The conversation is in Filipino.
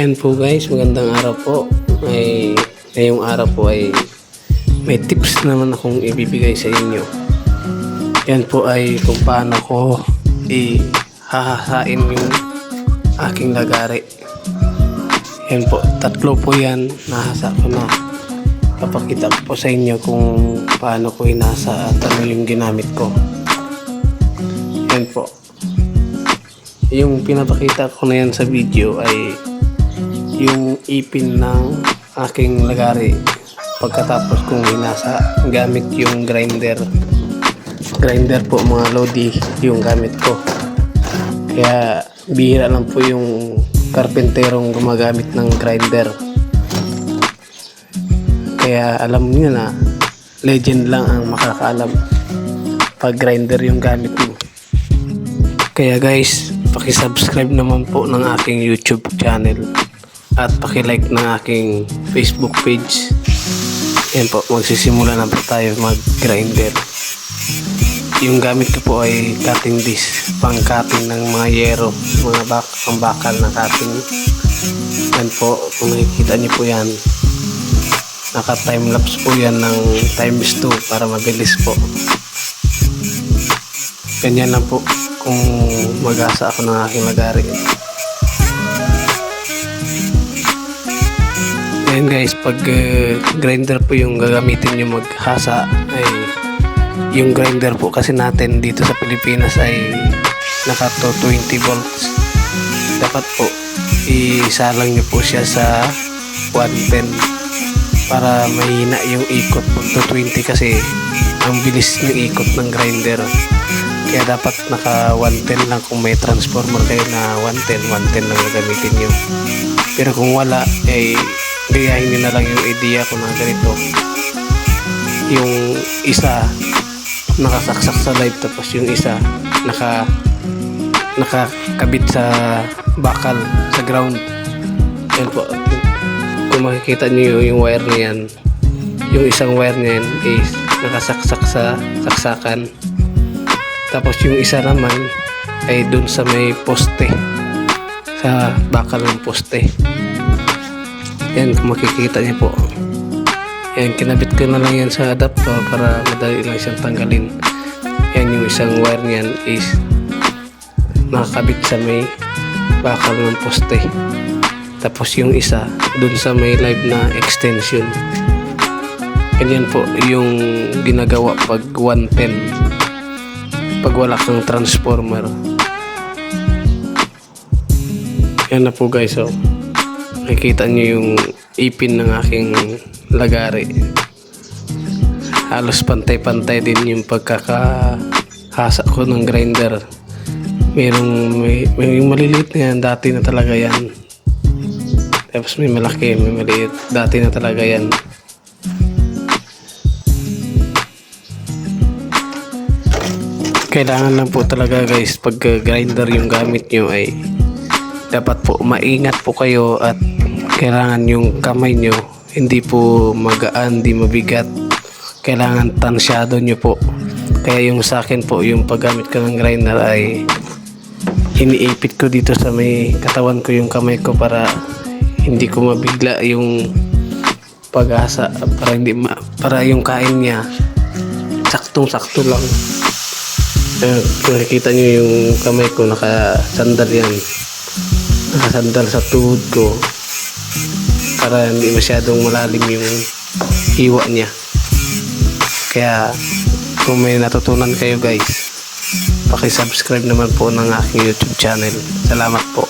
Yan po guys, magandang araw po. May ngayong araw po ay may tips naman akong ibibigay sa inyo. Yan po ay kung paano ko ihahasain yung aking lagari. Yan po, tatlo po yan. Nahasa ko na. Papakita ko po sa inyo kung paano ko hinasa at ano yung ginamit ko. Yan po. Yung pinapakita ko na yan sa video ay yung ipin ng aking lagari pagkatapos kong hinasa gamit yung grinder. Grinder po mga lodi yung gamit ko. Kaya bihira lang po yung karpenterong gumagamit ng grinder. Kaya alam niyo na legend lang ang makakaalam pag grinder yung gamit mo. Kaya guys paki-subscribe naman po ng aking YouTube channel at paki-like ng aking Facebook page. Yan po, magsisimula na po tayo mag-grinder. Yung gamit ko po ay cutting disc, pang cutting ng mga yero, mga bak pang bakal na cutting. Yan po, kung nakikita niyo po yan, naka time lapse po yan ng times 2 para mabilis po. Ganyan lang po kung mag-asa ako ng aking lagari. Ngayon guys, pag uh, grinder po yung gagamitin nyo maghasa ay yung grinder po kasi natin dito sa Pilipinas ay naka 220 volts. Dapat po isalang nyo po siya sa 110 para mahina yung ikot pag 220 kasi ang bilis ng ikot ng grinder. Kaya dapat naka 110 lang kung may transformer kayo na 110, 110 lang gagamitin nyo. Pero kung wala, eh gayahin nyo na lang yung idea ko na ganito. Yung isa nakasaksak sa live tapos yung isa naka nakakabit sa bakal sa ground. Yan po. Kung makikita nyo yung wire na yan, yung isang wire na yan is nakasaksak sa saksakan. Tapos yung isa naman ay dun sa may poste. Sa bakal ng poste. Yan kung makikita niyo po. Yan kinabit ko na lang yan sa adapter para madali lang siyang tanggalin. Yan yung isang wire niyan is nakakabit sa may bakal ng poste. Tapos yung isa dun sa may live na extension. Ganyan po yung ginagawa pag 110 pag wala kang transformer yan na po guys oh. Nakikita nyo yung ipin ng aking lagari. Halos pantay-pantay din yung pagkakahasa ko ng grinder. Merong may, may yung maliliit na yan dati na talaga yan. Tapos may malaki may maliit dati na talaga yan. Kailangan lang po talaga guys pag grinder yung gamit nyo ay dapat po maingat po kayo at kailangan yung kamay nyo hindi po magaan, di mabigat kailangan tansyado nyo po kaya yung sa akin po yung paggamit ko ng grinder ay iniipit ko dito sa may katawan ko yung kamay ko para hindi ko mabigla yung pag-asa para hindi ma, para yung kain niya saktong sakto lang eh, kung nakikita nyo yung kamay ko, nakasandal yan. Nakasandal sa tuhod ko. Para hindi masyadong malalim yung hiwa niya. Kaya, kung may natutunan kayo guys, paki-subscribe naman po ng aking YouTube channel. Salamat po.